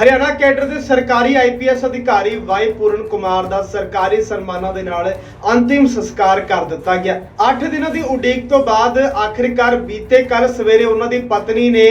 Haryana cadre ਦੇ ਸਰਕਾਰੀ IPS ਅਧਿਕਾਰੀ ਵਾਈ ਪੂਰਨ ਕੁਮਾਰ ਦਾ ਸਰਕਾਰੀ ਸਨਮਾਨਾਂ ਦੇ ਨਾਲ ਅੰਤਿਮ ਸੰਸਕਾਰ ਕਰ ਦਿੱਤਾ ਗਿਆ। 8 ਦਿਨਾਂ ਦੀ ਉਡੀਕ ਤੋਂ ਬਾਅਦ ਆਖਿਰਕਾਰ ਬੀਤੇ ਕੱਲ ਸਵੇਰੇ ਉਹਨਾਂ ਦੀ ਪਤਨੀ ਨੇ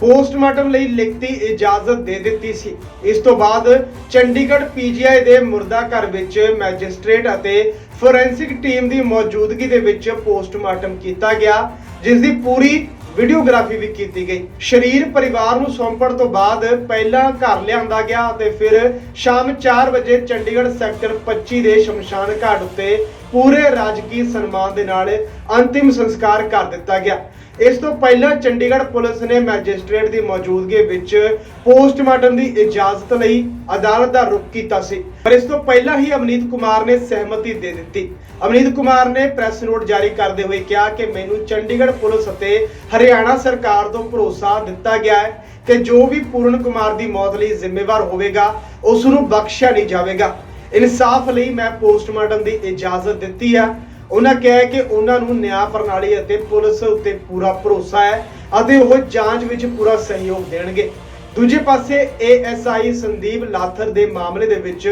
ਪੋਸਟਮਾਰਟਮ ਲਈ ਲਿਖਤੀ ਇਜਾਜ਼ਤ ਦੇ ਦਿੱਤੀ ਸੀ। ਇਸ ਤੋਂ ਬਾਅਦ ਚੰਡੀਗੜ੍ਹ ਪੀਜੀਆਈ ਦੇ ਮੁਰਦਾ ਘਰ ਵਿੱਚ ਮੈਜਿਸਟ੍ਰੇਟ ਅਤੇ ਫੋਰੈਂਸਿਕ ਟੀਮ ਦੀ ਮੌਜੂਦਗੀ ਦੇ ਵਿੱਚ ਪੋਸਟਮਾਰਟਮ ਕੀਤਾ ਗਿਆ, ਜਿਸ ਦੀ ਪੂਰੀ ਵੀਡੀਓਗ੍ਰਾਫੀ ਵੀ ਕੀਤੀ ਗਈ। ਸ਼ਰੀਰ ਪਰਿਵਾਰ ਨੂੰ ਸੌਂਪਣ ਤੋਂ ਬਾਅਦ ਪਹਿਲਾਂ ਘਰ ਲਿਆਂਦਾ ਗਿਆ ਤੇ ਫਿਰ ਸ਼ਾਮ 4 ਵਜੇ ਚੰਡੀਗੜ੍ਹ ਸੈਕਟਰ 25 ਦੇ ਸ਼ਮਸ਼ਾਨ ਘਾਟ ਉੱਤੇ ਪੂਰੇ ਰਾਜਕੀ ਸਨਮਾਨ ਦੇ ਨਾਲ ਅੰਤਿਮ ਸੰਸਕਾਰ ਕਰ ਦਿੱਤਾ ਗਿਆ। ਇਸ ਤੋਂ ਪਹਿਲਾਂ ਚੰਡੀਗੜ੍ਹ ਪੁਲਿਸ ਨੇ ਮੈਜਿਸਟ੍ਰੇਟ ਦੀ ਮੌਜੂਦਗੀ ਵਿੱਚ ਪੋਸਟਮਾਰਟਮ ਦੀ ਇਜਾਜ਼ਤ ਲਈ ਅਦਾਲਤ ਦਾ ਰੁਖ ਕੀਤਾ ਸੀ। ਪਰ ਇਸ ਤੋਂ ਪਹਿਲਾਂ ਹੀ ਅਮਨੀਤ ਕੁਮਾਰ ਨੇ ਸਹਿਮਤੀ ਦੇ ਦਿੱਤੀ। ਅਮਨੀਤ ਕੁਮਾਰ ਨੇ ਪ੍ਰੈਸ ਨੋਟ ਜਾਰੀ ਕਰਦੇ ਹੋਏ ਕਿਹਾ ਕਿ ਮੈਨੂੰ ਚੰਡੀਗੜ੍ਹ ਪੁਲਿਸ ਅਤੇ ਹਰਿਆਣਾ ਸਰਕਾਰ ਤੋਂ ਭਰੋਸਾ ਦਿੱਤਾ ਗਿਆ ਹੈ ਕਿ ਜੋ ਵੀ ਪੂਰਨ ਕੁਮਾਰ ਦੀ ਮੌਤ ਲਈ ਜ਼ਿੰਮੇਵਾਰ ਹੋਵੇਗਾ, ਉਸ ਨੂੰ ਬਖਸ਼ਿਆ ਨਹੀਂ ਜਾਵੇਗਾ। ਇਨਸਾਫ ਲਈ ਮੈਂ ਪੋਸਟਮਾਰਟਮ ਦੀ ਇਜਾਜ਼ਤ ਦਿੱਤੀ ਹੈ। ਉਹਨਾਂ ਕਿਹਾ ਕਿ ਉਹਨਾਂ ਨੂੰ ਨਿਆਂ ਪ੍ਰਣਾਲੀ ਅਤੇ ਪੁਲਿਸ ਉੱਤੇ ਪੂਰਾ ਭਰੋਸਾ ਹੈ ਅਤੇ ਉਹ ਜਾਂਚ ਵਿੱਚ ਪੂਰਾ ਸਹਿਯੋਗ ਦੇਣਗੇ। ਦੂਜੇ ਪਾਸੇ ਏਐਸਆਈ ਸੰਦੀਪ ਲਾਥਰ ਦੇ ਮਾਮਲੇ ਦੇ ਵਿੱਚ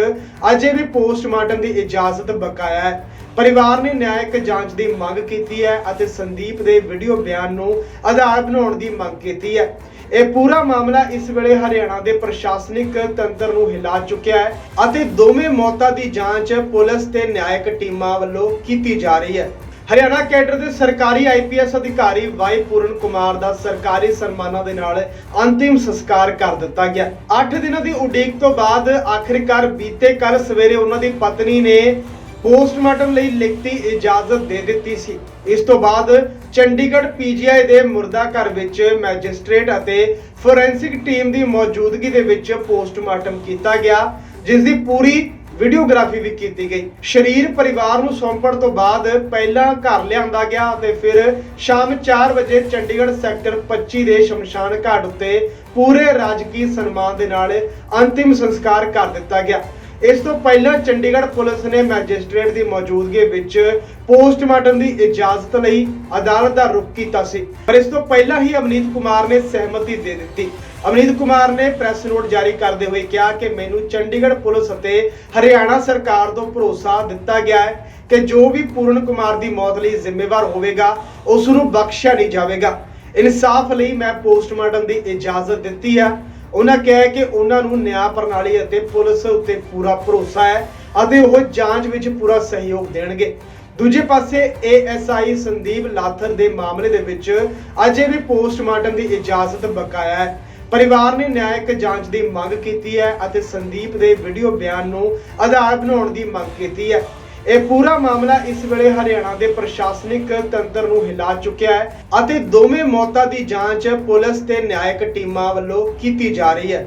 ਅਜੇ ਵੀ ਪੋਸਟਮਾਰਟਮ ਦੀ ਇਜਾਜ਼ਤ ਬਕਾਇਆ ਹੈ। ਪਰਿਵਾਰ ਨੇ ਨਿਆਇਕ ਜਾਂਚ ਦੀ ਮੰਗ ਕੀਤੀ ਹੈ ਅਤੇ ਸੰਦੀਪ ਦੇ ਵੀਡੀਓ ਬਿਆਨ ਨੂੰ ਆਧਾਰ ਬਣਾਉਣ ਦੀ ਮੰਗ ਕੀਤੀ ਹੈ। ਇਹ ਪੂਰਾ ਮਾਮਲਾ ਇਸ ਵੇਲੇ ਹਰਿਆਣਾ ਦੇ ਪ੍ਰਸ਼ਾਸਨਿਕ ਤੰਤਰ ਨੂੰ ਹਿਲਾ ਚੁੱਕਿਆ ਹੈ ਅਤੇ ਦੋਵੇਂ ਮੌਤਾਂ ਦੀ ਜਾਂਚ ਪੁਲਿਸ ਤੇ ਨਿਆਇਕ ਟੀਮਾਂ ਵੱਲੋਂ ਕੀਤੀ ਜਾ ਰਹੀ ਹੈ। ਹਰਿਆਣਾ ਕੈਡਰ ਦੇ ਸਰਕਾਰੀ ਆਈਪੀਐਸ ਅਧਿਕਾਰੀ ਵਾਈ ਪੂਰਨ ਕੁਮਾਰ ਦਾ ਸਰਕਾਰੀ ਸਨਮਾਨਾਂ ਦੇ ਨਾਲ ਅੰਤਿਮ ਸੰਸਕਾਰ ਕਰ ਦਿੱਤਾ ਗਿਆ। 8 ਦਿਨਾਂ ਦੀ ਉਡੀਕ ਤੋਂ ਬਾਅਦ ਆਖਿਰਕਾਰ ਬੀਤੇ ਕੱਲ ਸਵੇਰੇ ਉਹਨਾਂ ਦੀ ਪਤਨੀ ਨੇ ਪੋਸਟਮਾਰਟਮ ਲਈ ਲਿਖਤੀ ਇਜਾਜ਼ਤ ਦੇ ਦਿੱਤੀ ਸੀ। ਇਸ ਤੋਂ ਬਾਅਦ ਚੰਡੀਗੜ੍ਹ ਪੀਜੀਆਈ ਦੇ ਮੁਰਦਾ ਘਰ ਵਿੱਚ ਮੈਜਿਸਟ੍ਰੇਟ ਅਤੇ ਫੋਰੈਂਸਿਕ ਟੀਮ ਦੀ ਮੌਜੂਦਗੀ ਦੇ ਵਿੱਚ ਪੋਸਟਮਾਰਟਮ ਕੀਤਾ ਗਿਆ, ਜਿਸ ਦੀ ਪੂਰੀ ਵੀਡੀਓਗ੍ਰਾਫੀ ਵੀ ਕੀਤੀ ਗਈ। ਸ਼ਰੀਰ ਪਰਿਵਾਰ ਨੂੰ ਸੌਂਪਣ ਤੋਂ ਬਾਅਦ ਪਹਿਲਾਂ ਘਰ ਲਿਆਂਦਾ ਗਿਆ ਤੇ ਫਿਰ ਸ਼ਾਮ 4 ਵਜੇ ਚੰਡੀਗੜ੍ਹ ਸੈਕਟਰ 25 ਦੇ ਸ਼ਮਸ਼ਾਨ ਘਾਟ ਉੱਤੇ ਪੂਰੇ ਰਾਜਕੀ ਸਨਮਾਨ ਦੇ ਨਾਲ ਅੰਤਿਮ ਸੰਸਕਾਰ ਕਰ ਦਿੱਤਾ ਗਿਆ। ਇਸ ਤੋਂ ਪਹਿਲਾਂ ਚੰਡੀਗੜ੍ਹ ਪੁਲਿਸ ਨੇ ਮੈਜਿਸਟ੍ਰੇਟ ਦੀ ਮੌਜੂਦਗੀ ਵਿੱਚ ਪੋਸਟਮਾਰਟਮ ਦੀ ਇਜਾਜ਼ਤ ਲਈ ਅਦਾਲਤ ਦਾ ਰੁਖ ਕੀਤਾ ਸੀ। ਪਰ ਇਸ ਤੋਂ ਪਹਿਲਾਂ ਹੀ ਅਮਨੀਤ ਕੁਮਾਰ ਨੇ ਸਹਿਮਤੀ ਦੇ ਦਿੱਤੀ। ਅਮਨੀਤ ਕੁਮਾਰ ਨੇ ਪ੍ਰੈਸ ਨੋਟ ਜਾਰੀ ਕਰਦੇ ਹੋਏ ਕਿਹਾ ਕਿ ਮੈਨੂੰ ਚੰਡੀਗੜ੍ਹ ਪੁਲਿਸ ਅਤੇ ਹਰਿਆਣਾ ਸਰਕਾਰ ਤੋਂ ਭਰੋਸਾ ਦਿੱਤਾ ਗਿਆ ਹੈ ਕਿ ਜੋ ਵੀ ਪੂਰਨ ਕੁਮਾਰ ਦੀ ਮੌਤ ਲਈ ਜ਼ਿੰਮੇਵਾਰ ਹੋਵੇਗਾ, ਉਸ ਨੂੰ ਬਖਸ਼ਿਆ ਨਹੀਂ ਜਾਵੇਗਾ। ਇਨਸਾਫ ਲਈ ਮੈਂ ਪੋਸਟਮਾਰਟਮ ਦੀ ਇਜਾਜ਼ਤ ਦਿੱਤੀ ਹੈ। ਉਹਨਾਂ ਕਿਹਾ ਕਿ ਉਹਨਾਂ ਨੂੰ ਨਿਆਂ ਪ੍ਰਣਾਲੀ ਅਤੇ ਪੁਲਿਸ ਉੱਤੇ ਪੂਰਾ ਭਰੋਸਾ ਹੈ ਅਤੇ ਉਹ ਜਾਂਚ ਵਿੱਚ ਪੂਰਾ ਸਹਿਯੋਗ ਦੇਣਗੇ। ਦੂਜੇ ਪਾਸੇ ਏਐਸਆਈ ਸੰਦੀਪ ਲਾਥਰ ਦੇ ਮਾਮਲੇ ਦੇ ਵਿੱਚ ਅਜੇ ਵੀ ਪੋਸਟਮਾਰਟਮ ਦੀ ਇਜਾਜ਼ਤ ਬਕਾਇਆ ਹੈ। ਪਰਿਵਾਰ ਨੇ ਨਿਆਇਕ ਜਾਂਚ ਦੀ ਮੰਗ ਕੀਤੀ ਹੈ ਅਤੇ ਸੰਦੀਪ ਦੇ ਵੀਡੀਓ ਬਿਆਨ ਨੂੰ ਆਧਾਰ ਬਣਾਉਣ ਦੀ ਮੰਗ ਕੀਤੀ ਹੈ। ਇਹ ਪੂਰਾ ਮਾਮਲਾ ਇਸ ਵੇਲੇ ਹਰਿਆਣਾ ਦੇ ਪ੍ਰਸ਼ਾਸਨਿਕ ਤੰਤਰ ਨੂੰ ਹਿਲਾ ਚੁੱਕਿਆ ਹੈ ਅਤੇ ਦੋਵੇਂ ਮੌਤਾਂ ਦੀ ਜਾਂਚ ਪੁਲਿਸ ਤੇ ਨਿਆਇਕ ਟੀਮਾਂ ਵੱਲੋਂ ਕੀਤੀ ਜਾ ਰਹੀ ਹੈ।